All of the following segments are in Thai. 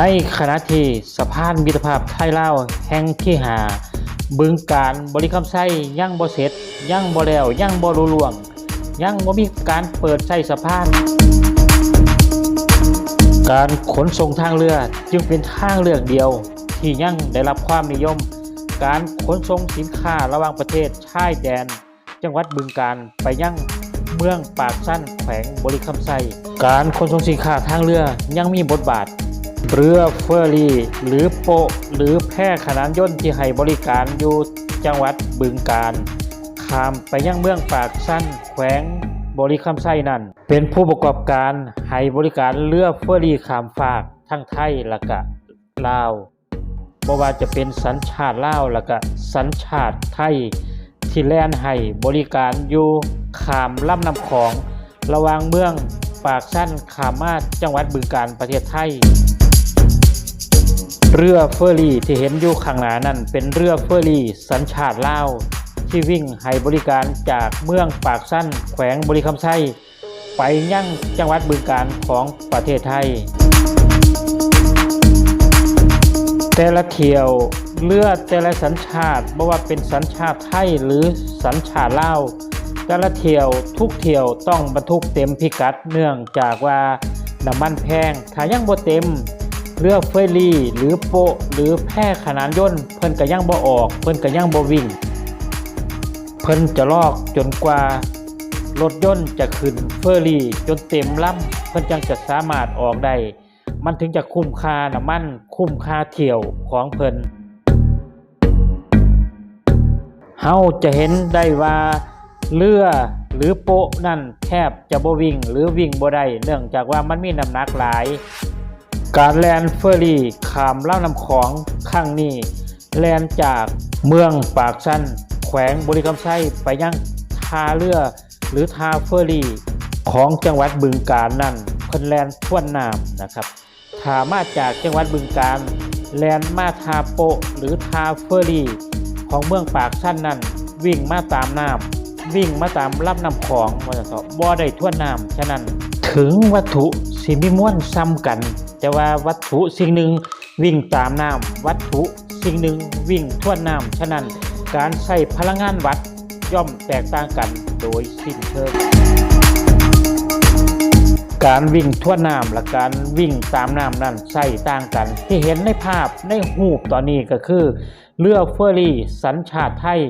ในขณะที่สะพานมิตรภาพไทยลาวแห่งที่หาบึงการบริคำไส้ยังบ่เสร็จยังบ่แล้วยังบ่รู้ล่วงยังบ่มีการเปิดใช้สะพาน การขนส่งทางเรือจึงเป็นทางเลือกเดียว ที่ยังได้รับความนิยม การขนส่งสินค้าระหว่างประเทศชายแดน จังหวัดบึงการไปยังเมืองปากสั้นแขวงบริคำไซการขนส่งสินค้าทางเรือยังมีบทบาท เรือเฟอร์รี่ หรือโปะหรือแพร่ขนานยนต์ที่ให้บริการอยู่จังหวัดบึงการข้ามไปยังเมืองปากสั้นแขวงบริคำไซนั่น เป็นผู้ประกอบการให้บริการเรือเฟอร์รี่ข้ามฝากทั้งไทยและก็ลาวบ่ว่าจะเป็นสัญชาติลาวแล้วก็สัญชาติไทยที่แล่นให้บริการอยู่ขามลำน้ำของ ระหว่างเมืองปากสั้นขามมาจังหวัดบึงการประเทศไทย เรือเฟอร์รี่ที่เห็นอยู่ข้างหน้านั่นเป็นเรือเฟอร์รี่สัญชาติลาวที่วิ่งให้บริการจากเมืองปากสั้น แขวงบริคำไซไปยังจังหวัดบึงการของประเทศไทย แต่ละเที่ยวเรือแต่ละสัญชาติไม่ว่าเป็นสัญชาติไทยหรือสัญชาติลาวแต่ละเที่ยวทุกเที่ยวต้องบรรทุกเต็มพิกัดเนื่องจากว่าน้ำมันแพงถ้ายังบ่เต็ม เรือเฟอรี่ หรือโปะหรือแพร่ขนานยนต์เพิ่นก็ยังบ่ออก เพิ่นก็ยังบ่วิ่ง เพิ่นจะลอกจนกว่ารถยนต์จะขึ้นเฟอร์รี่ จนเต็มลำเพิ่นจังจะสามารถออกได้ มันถึงจะคุ้มค่าน้ำมัน คุ้มค่าเที่ยวของเพิ่นเฮาจะเห็นได้ว่าเรือหรือโปะนั่นแทบจะบ่วิ่งหรือวิ่งบ่ได้เนื่องจากว่ามันมีน้ำหนักหลาย การแลนเฟอร์รี่ขามล่ำน้ำของข้างนี้ แลนจากเมืองปากสั้นแขวงบริคำไส้ไปยังท่าเรือ หรือท่าเฟอร์รี่ของจังหวัดบึงกาฬนั่นเพิ่นแลนท่วนน้ำนะครับถามาจากจังหวัดบึงกาฬแลนมาทาโปหรือทาเฟอร์รี่ของเมืองปากสั้นนั่นวิ่งมาตามน้ำวิ่งมาตามลำน้ำของว่าจะต่อบ่ได้ท่วนน้ำฉะนั้นถึงวัตถุสิมีม้วนซ้ำกัน แต่ว่าวัตถุสิ่งหนึ่งวิ่งตามน้ำวัตถุสิ่งหนึ่งวิ่งทั่วนน้ำฉะนั้นการใช้พลังงานวัดย่อมแตกต่างกันโดยสิ้นเชิงการวิ่งทั่วน้ำและการวิ่งตามน้ำนั้นใส่ต่างกัน ที่เห็นในภาพในหูปตอนนี้ก็คือ เรือเฟอร์รี่สัญชาติไทย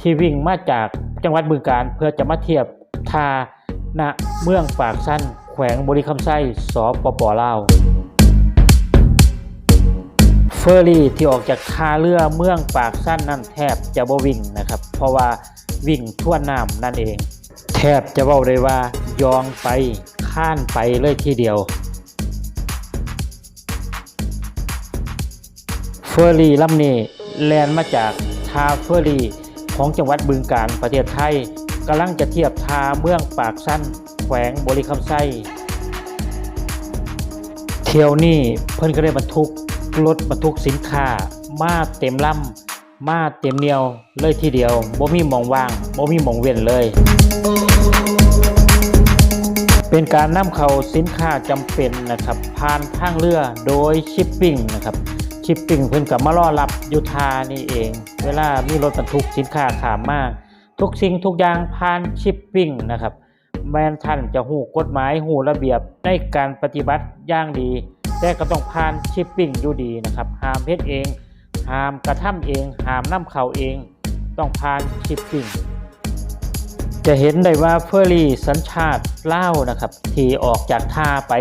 ที่วิ่งมาจากจังหวัดบึงการเพื่อจะมาเทียบทาณเมืองปากสั้นแขวงบริคำไส้สปปลาว เฟอร์รี่ที่ออกจากท่าเรือเมืองปากสั้นนั่นแทบจะบ่วิ่งนะครับ เพราะว่าวิ่งทั่วน้ำนั่นเอง แทบจะเว้าได้ว่ายองไปข้านไปเลยทีเดียว เฟอร์รี่ลำนี้แลนมาจากทาเฟอร์รี่ของจังหวัดบึงการประเทศไทยกำลังจะเทียบทาเมืองปากสั้น แขวงบริคำไส้เที่ยวนี้เพิ่นก็ได้บรรทุก รถบรรทุกสินค้า มาเต็มลำมาเต็มเหนียวเลยทีเดียวบ่มีมองว่างบ่มีมองเว้นเลย เป็นการนำเข้าสินค้าจำเป็นนะครับผ่านทางเรือโดยชิปปิ้งนะครับชิปปิ้งเพิ่นกับมารอรับยุทานี่เอง เวลามีรถบรรทุกสินค้าขามมาทุกสิ่งทุกอย่างผ่านชิปปิ้งนะครับแม้นท่านจะหูกฎหมายหูระเบียบในการปฏิบัติอย่างดี แต่ก็ต้องผ่านชิปปิ้งอยู่ดีนะครับห้ามเพชรเองห้ามกระทำเองห้ามนำเข้าเอง ต้องผ่านชิปปิ้งจะเห็นได้ว่าเฟอร์รี่สัญชาติเล่านะครับที่ออกจากท่าไป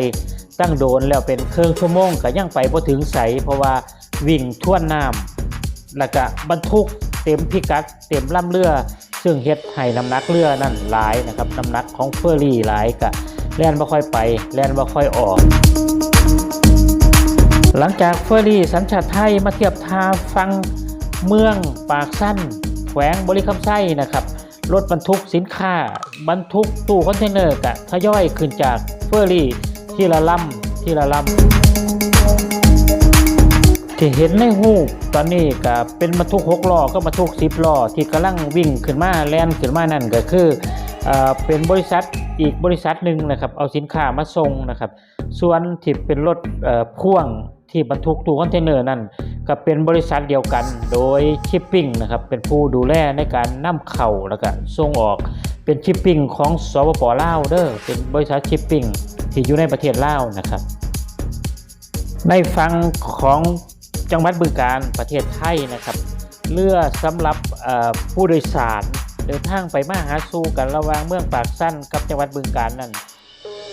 ตั้งโดนแล้วเป็นเครื่องชั่วโมงก็ยังไปพอถึงใส เพราะว่าวิ่งท่วนน้ำแล้วก็บรรทุกเต็มพิกัดเต็มลำเรือ ซึ่งเฮ็ดให้น้ำหนักเรือนั่นหลายนะครับน้ำหนักของเฟอร์รี่หลายก็แล่นบ่ค่อยไปแล่นบ่ค่อยออก หลังจากเฟอร์รี่สัญชาติไทยมาเทียบท่าฟังเมืองปากสั้น แขวงบริคำไส้นะครับ รถบรรทุกสินค้า บรรทุกตู้คอนเทนเนอร์กะทยอยขึ้นจากเฟอร์รี่ที่ละลำที่ละลำที่เห็นในหูตอนนี้ก็เป็นบรรทุกหกล้อก็บรรทุกสิบล้อที่กำลังวิ่งขึ้นมาแล่นขึ้นมานั่นก็คือเอ่อเป็นบริษัทอีกบริษัทหนึ่งนะครับ เอาสินค้ามาส่งนะครับ ส่วนที่เป็นรถพ่วง ที่บรรทุกตู้คอนเทนเนอร์นั่นก็เป็นบริษัทเดียวกัน โดยชิปปิ้งนะครับเป็นผู้ดูแลในการนำเข้าแล้วก็ส่งออกเป็นชิปปิ้งของสปปลาวเด้อเป็นบริษัทชิปปิ้งที่อยู่ในประเทศลาวนะครับ ในฝั่งของจังหวัดบึงกาฬประเทศไทยนะครับเรือสำหรับผู้โดยสารเดินทางไปมาหาสู่กันระหว่างเมืองปากสั้นกับจังหวัดบึงกาฬนั่น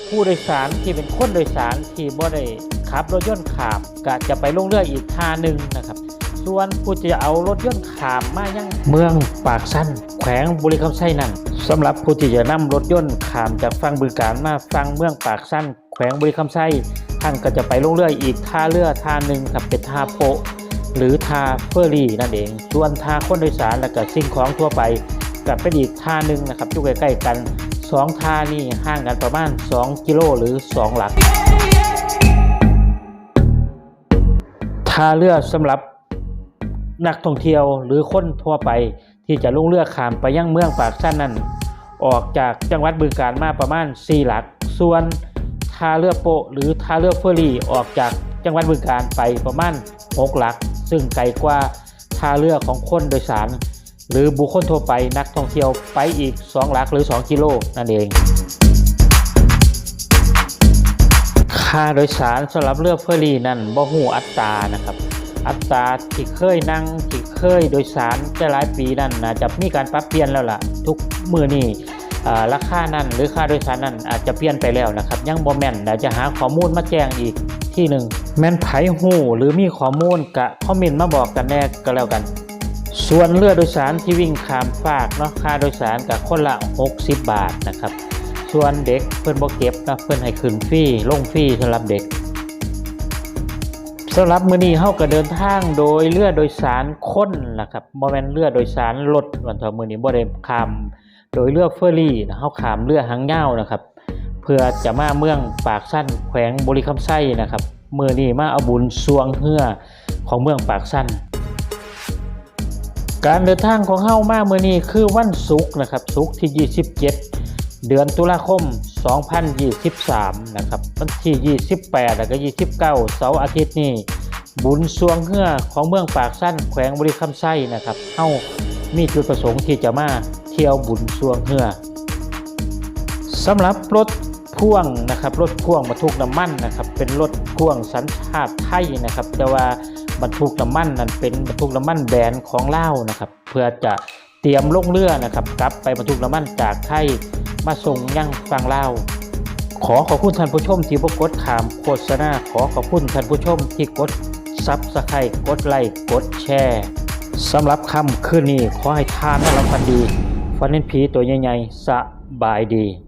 ผู้โดยสารที่เป็นคนโดยสารที่บ่ได้ ขับรถยนต์ขามก็จะไปลงเรืออีกท่าหนึ่งนะครับ ส่วนผู้จะเอารถยนต์ขามมายังเมืองปากสั้นแขวงบุรีคำไส้นั่นสำหรับผู้ที่จะนำรถยนต์ขามจากฝั่งบึงกาฬมาฝั่งเมืองปากสั้นแขวงบุรีคำไส้ท่านก็จะไปลงเรืออีกท่าเรือท่าหนึ่งครับเป็นท่าโปะหรือทาเฟอร์รี่นั่นเอง ส่วนทาคนโดยสารและก็สิ่งของทั่วไปกับเป็นอีกท่าหนึ่งนะครับอยู่ใกล้ๆกันสองท่านี่ห่างกันประมาณ 2 กิโลหรือ 2 หลักาเรือสำหรับนักท่องเที่ยวหรือคนทั่วไปที่จะลงเรือข้ามไปยังเมืองปากสั้นนั้น ออกจากจังหวัดบึงกาฬมาประมาณ 4 หลัก ส่วนท่าเรือโปะหรือท่าเรือเฟอร์รี่ออกจากจังหวัดบึงกาฬไปประมาณ 6 หลัก ซึ่งไกลกว่าท่าเรือของคนโดยสาร หรือบุคคลทั่วไปนักท่องเที่ยวไปอีก 2 หลักหรือ 2 กิโลนั่นเอง ค่าโดยสารสำหรับเรือเฟอร์รี่นั่นบ่หูอัตรานะครับ อัตราที่เคยนั่งที่เคยโดยสารแต่หลายปีนั่นนะจะมีการปรับเปลี่ยนแล้วล่ะ ทุกมือนี่ราคานั่นหรือค่าโดยสารนั่นอาจจะเปลี่ยนไปแล้วนะครับยังบ่แม่นเดี๋ยวจะหาข้อมูลมาแจ้งอีกที่หนึ่งแม่นไผหูหรือมีข้อมูลกะคอมเมนต์มาบอกกันแน่ก็แล้วกัน ส่วนเรือโดยสารที่วิ่งข้ามฟากเนาะค่าโดยสารกับคนละ 60 บาทนะครับ ส่วนเด็กเพิ่นบ่เก็บนะเพิ่นให้ขึ้นฟรีลงฟรีสำหรับเด็กสำหรับมื้อนี้เฮาก็เดินทางโดยเรือโดยสารคนล่ะครับบ่แม่นเรือโดยสารรถวันเถามื้อนี้บ่ได้ข้ามโดยเรือเฟอร์รี่นะเฮาข้ามเรือหางยาวนะครับ เพื่อจะมาเมืองปากสั้นแขวงบรีคำไส้นะครับมื้อนี้มาเอาบุญสวงเฮือของเมืองปากสั้น การเดินทางของเฮามามื้อนี้คือวันศุกร์นะครับศุกร์ที่ 27 เดือนตุลาคม 2023 นะครับ วันที่ 28 แล้วก็ 29 เสาร์อาทิตย์นี้ บุญสวงเฮือของเมืองปากสั้นแขวงบริคำไส้นะครับเฮามีจุดประสงค์ที่จะมาเที่ยวบุญสวงเฮือสำหรับรถพ่วงนะครับรถพ่วงบรรทุกน้ำมันนะครับเป็นรถพ่วงสัญชาติไทยนะครับ แต่ว่าบรรทุกน้ำมันนั้นเป็นบรรทุกน้ำมันแบรนด์ของเลานะครับ เพื่อจะเตรียมลงเรือนะครับกลับไปบรรทุกน้ำมันจากไทย มาส่งยังฟังเล่าขอขอบคุณท่านผู้ชมที่บกดขามโฆษณาขอขอบคุณท่านผู้ชมที่กดซับสไครต์กดไลค์กดแชร์สำหรับคำคืนนี้ขอให้ทานและรับฟันดีฟันเน้นผีตัวใหญ่ๆสบายดี